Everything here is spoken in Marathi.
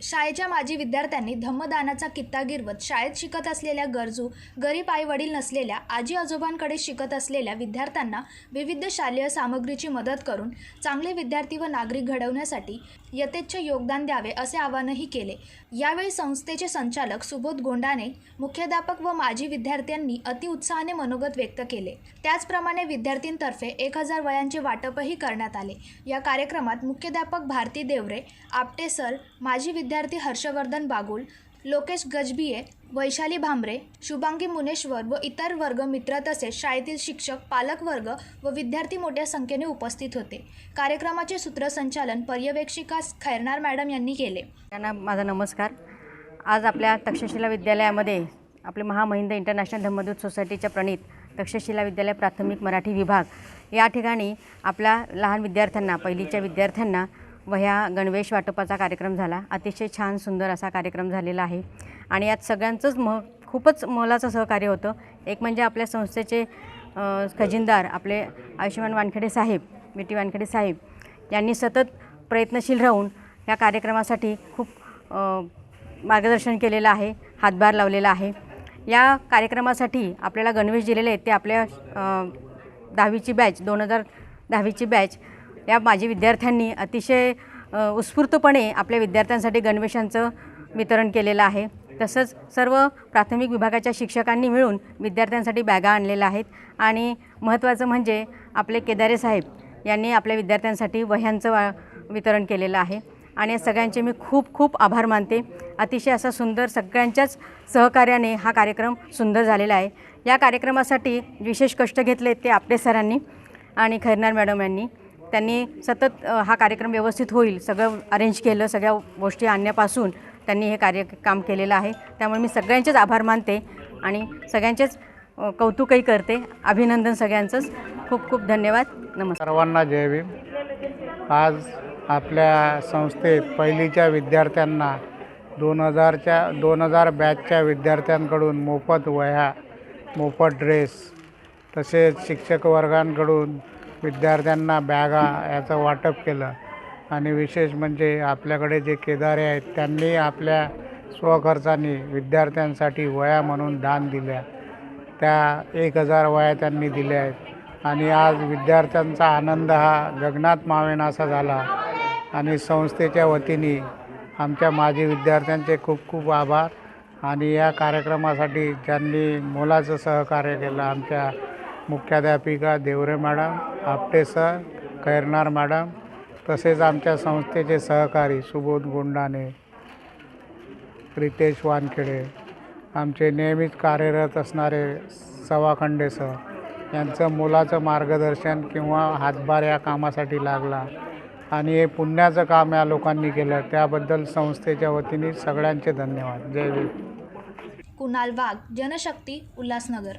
शाळेच्या माजी विद्यार्थ्यांनी धम्मदानाचा कित्ता गिरवत शाळेत शिकत असलेल्या गरजू गरीब आईवडील नसलेल्या आजी आजोबांकडे शिकत असलेल्या विद्यार्थ्यांना विविध शालेय सामग्रीची मदत करून चांगले विद्यार्थी व नागरिक घडवण्यासाठी यथेच्छ योगदान द्यावे असे आवाहनही केले. यावेळी संस्थेचे संचालक सुबोध गोंडाने मुख्याध्यापक व माजी विद्यार्थ्यांनी अतिउत्साहाने मनोगत व्यक्त केले. त्याचप्रमाणे विद्यार्थींतर्फे एक हजार वयांचे वाटपही करण्यात आले. या कार्यक्रमात मुख्याध्यापक भारती देवरे आपटे सर माजी विद्यार्थी हर्षवर्धन बागुल लोकेश गजबिये वैशाली भांबरे शुभांगी मुनेश्वर व इतर वर्ग मित्र तसेच शाळेतील शिक्षक पालक वर्ग व विद्यार्थी मोठ्या संख्येने उपस्थित होते. कार्यक्रमाचे सूत्रसंचालन पर्यवेक्षिका खैरनार मॅडम यांनी केले. त्यांना माझा नमस्कार. आज आपल्या तक्षशिला विद्यालयामध्ये आपले महामहिंद इंटरनॅशनल धम्मदूत सोसायटीच्या प्रणित तक्षशिला विद्यालय प्राथमिक मराठी विभाग या ठिकाणी आपल्या लहान विद्यार्थ्यांना पहिलीच्या विद्यार्थ्यांना वह्या गणवेश वाटपाचा कार्यक्रम झाला. अतिशय छान सुंदर असा कार्यक्रम झालेला आहे. आणि यात सगळ्यांचंच म खूपच मोलाचं सहकार्य होतं. एक म्हणजे आपल्या संस्थेचे खजिनदार आपले आयुष्यमान वानखेडे साहेब विटी वानखेडे साहेब यांनी सतत प्रयत्नशील राहून या कार्यक्रमासाठी खूप मार्गदर्शन केलेलं आहे हातभार लावलेला आहे. या कार्यक्रमासाठी आपल्याला गणवेश दिलेले आहेत. ते आपल्या दहावीची बॅच दोन हजार दहावीची बॅच या माजी विद्यार्थ्यांनी अतिशय उत्स्फूर्तपणे आपल्या विद्यार्थ्यांसाठी गणवेशांचं वितरण केलेलं आहे. तसंच सर्व प्राथमिक विभागाच्या शिक्षकांनी मिळून विद्यार्थ्यांसाठी बॅगा आणलेल्या आहेत. आणि महत्त्वाचं म्हणजे आपले केदारे साहेब यांनी आपल्या विद्यार्थ्यांसाठी वह्यांचं वा वितरण केलेलं आहे. आणि या सगळ्यांचे मी खूप खूप आभार मानते. अतिशय असा सुंदर सगळ्यांच्याच सहकार्याने हा कार्यक्रम सुंदर झालेला आहे. या कार्यक्रमासाठी विशेष कष्ट घेतले ते आपटे सरांनी आणि खैरनार मॅडम यांनी. त्यांनी सतत हा कार्यक्रम व्यवस्थित होईल सगळं अरेंज केलं सगळ्या गोष्टी आणण्यापासून त्यांनी हे कार्य काम केलेलं आहे. त्यामुळे मी सगळ्यांचेच आभार मानते आणि सगळ्यांचेच कौतुकही करते. अभिनंदन सगळ्यांचंच. खूप खूप धन्यवाद. नमस्कार. सर्वांना जय भीम. आज आपल्या संस्थेत पहिलीच्या विद्यार्थ्यांना दोन हजारच्या दोन हजार बॅचच्या विद्यार्थ्यांकडून मोफत वह्या मोफत ड्रेस तसेच शिक्षक वर्गांकडून विद्यार्थ्यांना बॅगा याचं वाटप केलं. आणि विशेष म्हणजे आपल्याकडे जे केदारे आहेत त्यांनी आपल्या स्वखर्चाने विद्यार्थ्यांसाठी वया म्हणून दान दिल्या. त्या एक हजार वया त्यांनी दिल्या आहेत. आणि आज विद्यार्थ्यांचा आनंद हा गगनात मावेनासा झाला. आणि संस्थेच्या वतीने आमच्या माजी विद्यार्थ्यांचे खूप खूप आभार. आणि या कार्यक्रमासाठी ज्यांनी मोलाचं सहकार्य केलं आमच्या मुख्याध्यापिका Deore madam Apte sir Kairnar madam तसेच आमच्या संस्थेचे सहकारी सुबोध गोंडाने रितेश वानखेडे आमचे नेहमीच कार्यरत असणारे सवाखंडे सर यांचं मुलाचं मार्गदर्शन किंवा हातभार या कामासाठी लागला आणि हे पुण्याचं काम या लोकांनी केलं त्याबद्दल संस्थेच्या वतीने सगळ्यांचे धन्यवाद. जय कुणाल वाघ जनशक्ती उल्हासनगर.